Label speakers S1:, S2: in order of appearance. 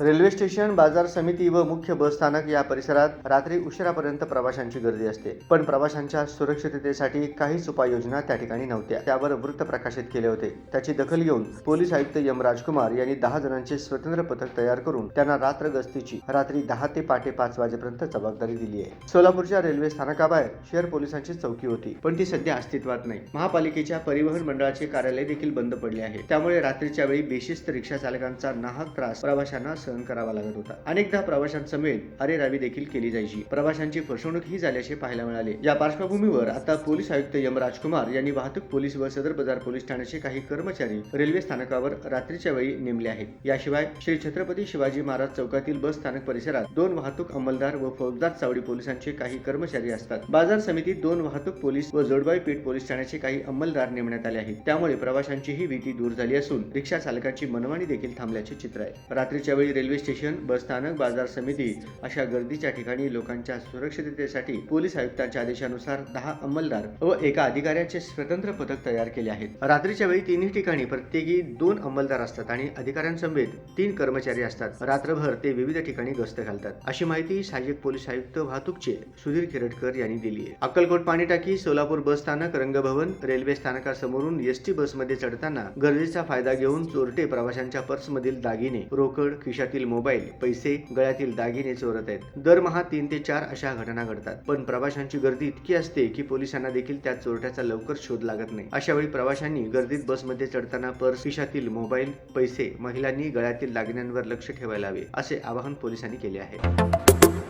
S1: Railway station बाजार समिती व मुख्य बस स्थानक या परिसरात रात्री उशिरापर्यंत प्रवाशांची गर्दी असते. पण प्रवाशांच्या सुरक्षिततेसाठी काहीच उपाययोजना त्या ठिकाणी नव्हत्या. त्यावर वृत्त प्रकाशित केले होते. त्याची दखल घेऊन पोलीस आयुक्त यम राजकुमार यांनी दहा जणांचे स्वतंत्र पथक तयार करून त्यांना रात्र गस्तीची रात्री दहा ते पहाटे पाच वाजेपर्यंत जबाबदारी दिली आहे. सोलापूरच्या रेल्वे स्थानकाबाहेर शहर पोलिसांची चौकी होती पण ती सध्या अस्तित्वात नाही. महापालिकेच्या परिवहन मंडळाचे कार्यालय देखील बंद पडले आहे. त्यामुळे रात्रीच्या वेळी बेशिस्त रिक्षा चालकांचा नाहक त्रास प्रवाशांना सहन करावा लागत होता. अनेकदा प्रवाशांसमेत अरेरावी देखील केली जायची. प्रवाशांची फसवणूक ही झाल्याचे पाहायला मिळाले. या पार्श्वभूमीवर आता पोलीस आयुक्त यम राजकुमार यांनी वाहतूक पोलीस व सदर बाजार पोलीस ठाण्याचे काही कर्मचारी रेल्वे स्थानकावर रात्रीच्या वेळी नेमले आहेत. याशिवाय श्री छत्रपती शिवाजी महाराज चौकातील बस स्थानक परिसरात दोन वाहतूक अंमलदार व फौजदार चावडी पोलिसांचे काही कर्मचारी असतात. बाजार समितीत दोन वाहतूक पोलीस व जोडबाई पेठ पोलीस ठाण्याचे काही अंमलदार नेमण्यात आले आहेत. त्यामुळे प्रवाशांचीही भीती दूर झाली असून रिक्षा चालकांची मनमानी देखील थांबल्याचे चित्र आहे. रात्रीच्या वेळी रेल्वे स्टेशन बस स्थानक बाजार समिती अशा गर्दीच्या ठिकाणी लोकांच्या सुरक्षिततेसाठी पोलीस आयुक्तांच्या आदेशानुसार दहा अंमलदार व एका अधिकाऱ्याचे स्वतंत्र पथक तयार केले आहेत. रात्रीच्या वेळी तिन्ही ठिकाणी प्रत्येकी दोन अंमलदार असतात आणि अधिकाऱ्यांसमेत तीन कर्मचारी असतात. रात्रभर ते विविध ठिकाणी गस्त घालतात. अशी माहिती सहाय्यक पोलीस आयुक्त वाहतूकचे सुधीर खेरटकर यांनी दिली आहे. अक्कलकोट पाणीटाकी सोलापूर बस स्थानक रंगभवन रेल्वे स्थानकासमोरून एसटी बसमध्ये चढताना गर्दीचा फायदा घेऊन चोरटे प्रवाशांच्या पर्समधील दागिने रोकड खिशातील मोबाईल पैसे गळ्यातील दागिने चोरत आहेत. दरमहा तीन ते चार अशा घटना घडतात. पण प्रवाशांची गर्दी इतकी असते की पोलिसांना देखील त्या चोरट्याचा लवकर शोध लागत नाही. अशा वेळी प्रवाशांनी गर्दीत बसमध्ये चढताना पर्स खिशातील मोबाईल पैसे महिलांनी गळ्यातील दागिन्यांवर लक्ष ठेवायला हवे असे आवाहन पोलिसांनी केले आहे.